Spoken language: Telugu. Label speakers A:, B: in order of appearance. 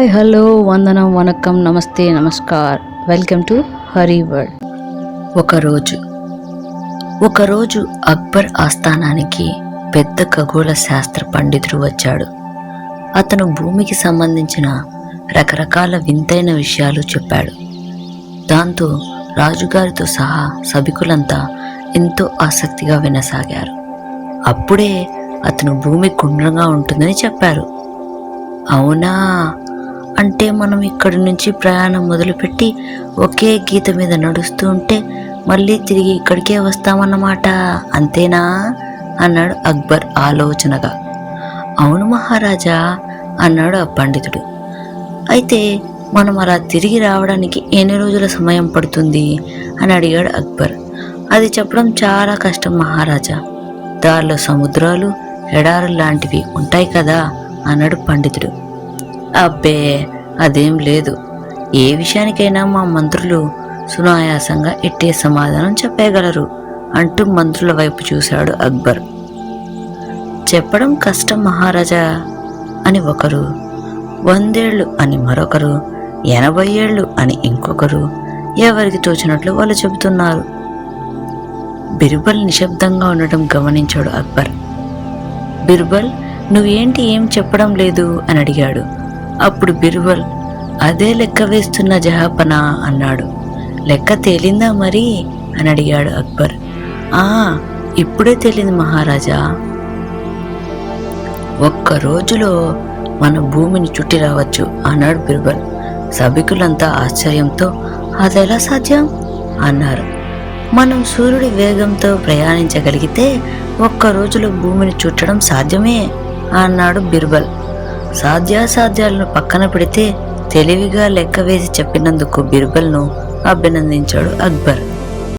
A: హాయ్ హలో వందనం వనకం నమస్తే namaskar. Welcome to Hari world. ఒకరోజు ఒకరోజు అక్బర్ ఆస్థానానికి పెద్ద ఖగోళ శాస్త్ర పండితుడు వచ్చాడు. అతను భూమికి సంబంధించిన రకరకాల వింతైన విషయాలు చెప్పాడు. దాంతో రాజుగారితో సహా సభికులంతా ఎంతో ఆసక్తిగా వినసాగారు. అప్పుడే అతను భూమి గుండ్రంగా ఉంటుందని చెప్పారు. అవునా? అంటే మనం ఇక్కడి నుంచి ప్రయాణం మొదలుపెట్టి ఒకే గీత మీద నడుస్తూ ఉంటే మళ్ళీ తిరిగి ఇక్కడికే వస్తామన్నమాట. అంతేనా? అన్నాడు అక్బర్ ఆలోచనగా. అవును మహారాజా అన్నాడు ఆ పండితుడు. అయితే మనం అలా తిరిగి రావడానికి ఎన్ని రోజుల సమయం పడుతుంది? అని అడిగాడు అక్బర్. అది చెప్పడం చాలా కష్టం మహారాజా. దారిలో సముద్రాలు ఎడారులు లాంటివి ఉంటాయి కదా? అన్నాడు పండితుడు. అబ్బే! అదేం లేదు. ఏ విషయానికైనా మా మంత్రులు సునాయాసంగా ఎట్టే సమాధానం చెప్పగలరు? అంటూ మంత్రుల వైపు చూశాడు అక్బర్. చెప్పడం కష్టం మహారాజా అని ఒకరు వందేళ్ళు అని మరొకరు ఎనభై ఏళ్ళు అని ఇంకొకరు ఎవరికి తోచినట్లు వాళ్ళు చెబుతున్నారు. బిర్బల్ నిశ్శబ్దంగా ఉండటం గమనించాడు అక్బర్. బిర్బల్ నువ్వేంటి ఏం చెప్పడం లేదు? అని అడిగాడు. అప్పుడు బిర్బల్ అదే లెక్క వేస్తున్న జహాపనా? అన్నాడు. లెక్క తేలిందా మరి? అని అడిగాడు అక్బర్. ఆ ఇప్పుడే తేలింది మహారాజా. ఒక్క రోజులో మన భూమిని చుట్టి రావచ్చు అన్నాడు బిర్బల్ సభికులంతా ఆశ్చర్యంతో అదెలా సాధ్యం? అన్నారు. మనం సూర్యుడి వేగంతో ప్రయాణించగలిగితే ఒక్క రోజులో భూమిని చుట్టడం సాధ్యమే అన్నాడు బిర్బల్ సాధ్యాసాధ్యాలను పక్కన పెడితే తెలివిగా లెక్క వేసి చెప్పినందుకు బిర్బల్ను అభినందించాడు అక్బర్.